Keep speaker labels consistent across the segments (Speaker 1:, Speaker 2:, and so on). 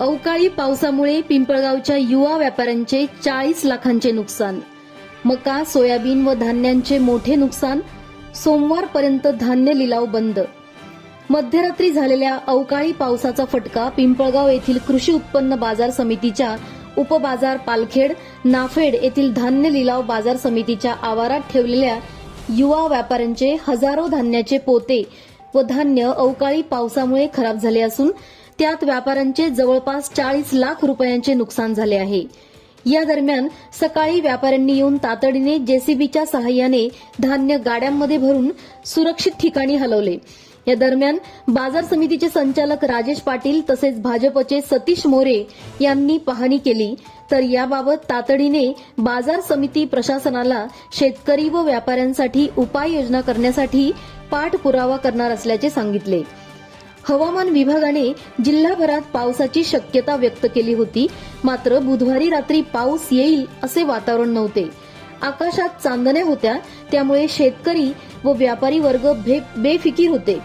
Speaker 1: अवकाळी पावसामुळे पिंपळगावच्या युवा व्यापाऱ्यांचे चाळीस लाखांचे नुकसान. मका सोयाबीन व धान्यांचे मोठे नुकसान. सोमवारपर्यंत धान्य लिलाव बंद. मध्यरात्री झालेल्या अवकाळी पावसाचा फटका पिंपळगाव येथील कृषी उत्पन्न बाजार समितीच्या उपबाजार पालखेड नाफेड येथील धान्य लिलाव बाजार समितीच्या आवारात ठेवलेल्या युवा व्यापाऱ्यांचे हजारो धान्याचे पोते व धान्य अवकाळी पावसामुळे खराब झाले असून त्यात व्यापाऱ्यांचे जवळपास चाळीस लाख रुपयांचे नुकसान झाले आहे. या दरम्यान सकाळी व्यापाऱ्यांनी येऊन तातडीने जेसीबीच्या सहाय्याने धान्य गाड्यांमध्ये भरून सुरक्षित ठिकाणी हलवले. या दरम्यान बाजार समितीचे संचालक राजेश पाटील तसेच भाजपचे सतीश मोरे यांनी पाहणी केली. तर याबाबत तातडीने बाजार समिती प्रशासनाला शेतकरी व व्यापाऱ्यांसाठी उपाययोजना करण्यासाठी पाठपुरावा करणार असल्याचे सांगितले. हवामान विभागाने जिल्हाभरात पावसाची शक्यता व्यक्त केली होती. मात्र बुधवारी रात्री पाऊस येईल असे वातावरण नव्हते. आकाशात चांदण्या होत्या त्यामुळे शेतकरी व व्यापारी वर्ग बेफिकीर होते.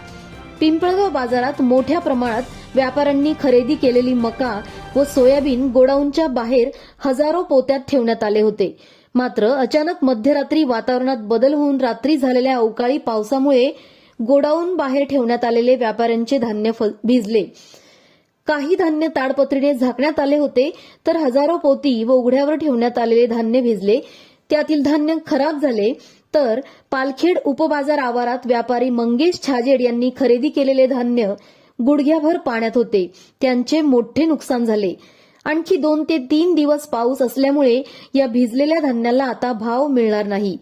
Speaker 1: पिंपळगाव बाजारात मोठ्या प्रमाणात व्यापाऱ्यांनी खरेदी केलेली मका व सोयाबीन गोडाऊनच्या बाहेर हजारो पोत्यात ठेवण्यात आले होते. मात्र अचानक मध्यरात्री वातावरणात बदल होऊन रात्री झालेल्या अवकाळी पावसामुळे गोडाऊन बाहेर ठेवण्यात आलेले व्यापाऱ्यांचे धान्य भिजले. काही धान्य ताडपत्रीने झाकण्यात आले होते तर हजारो पोती व उघड्यावर ठेवण्यात आलेले धान्य भिजले. त्यातील धान्य खराब झाले तर पालखेड उपबाजार आवारात व्यापारी मंगेश छाजेड यांनी खरेदी केलेले धान्य गुडघ्याभर पाण्यात होते. त्यांचे मोठे नुकसान झाले. आणखी दोन ते तीन दिवस पाऊस असल्यामुळे या भिजलेल्या धान्याला आता भाव मिळणार नाही.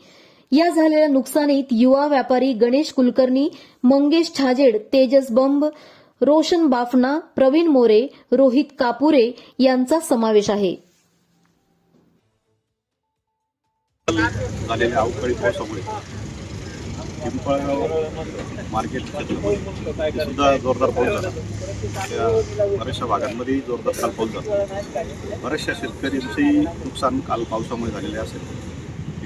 Speaker 1: या झालेल्या नुकसानीत युवा व्यापारी गणेश कुलकर्णी मंगेश छाजेड तेजस बंब रोशन बाफना प्रवीण मोरे रोहित कापुरे यांचा समावेश आहे.
Speaker 2: झालेल्या अवकाळी पावसामुळे पिंपळगाव मार्केट सुद्धा जोरदार पाऊस झाला. त्या बऱ्याचशा भागांमध्ये जोरदार काल पाऊस झाला. बऱ्याचशा शेतकऱ्यांचंही नुकसान काल पावसामुळे झालेले असेल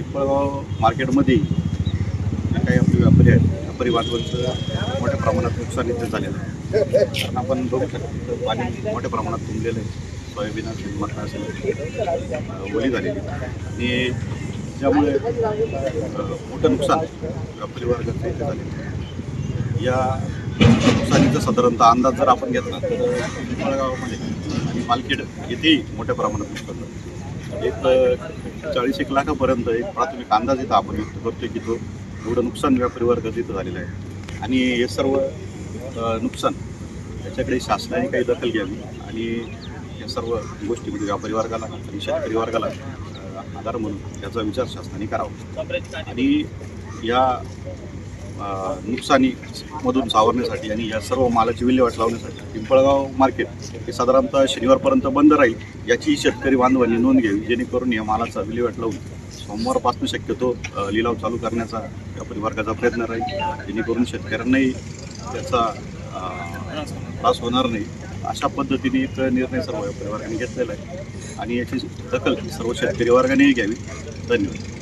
Speaker 2: पिंपळगाव मार्केटमध्ये काही आपले व्यापारी आहेत. व्यापारी बांधवांचं मोठ्या प्रमाणात नुकसान इथे झालेलं आहे. कारण आपण बघू शकतो पाणी मोठ्या प्रमाणात तुंबलेलं आहे. सोयाबीन असेल मका असेल ओली झालेली आणि त्यामुळे मोठं नुकसान व्यापारी वर्गाचं इथे झाले या नुकसानीचा साधारणतः अंदाज जर आपण घेतला तर पिंपळगावामध्ये आणि मालखेड येथेही मोठ्या प्रमाणात नुकसान झालं एक चाळीस एक लाखापर्यंत एक प्राथमिक अंदाज इथं आपण व्यक्त करतोय की तो एवढं नुकसान व्यापारी वर्गाचं इथं झालेलं आहे. आणि हे सर्व नुकसान याच्याकडे शासनाने काही दखल घ्यावी आणि या सर्व गोष्टीमध्ये व्यापारी वर्गाला आणि शेतकरी वर्गाला आधार म्हणून याचा विचार शासनाने करावा. आणि या नुकसानीमधून सावरण्यासाठी आणि या सर्व मालाची विल्हेवाट लावण्यासाठी पिंपळगाव मार्केट हे साधारणतः शनिवारपर्यंत बंद राहील याची शेतकरी बांधवांनी नोंद घ्यावी जेणेकरून या मालाचा विल्हेवाट लावून सोमवारपासून शक्यतो लिलाव चालू करण्याचा व्यापारी वर्गाचा प्रयत्न राहील. जेणेकरून शेतकऱ्यांनाही त्याचा त्रास होणार नाही. अशा पद्धतीने एक निर्णय सर्व व्यापारी वर्गाने घेतलेला आहे. आणि याची दखल सर्व शेतकरी वर्गानेही घ्यावी. धन्यवाद.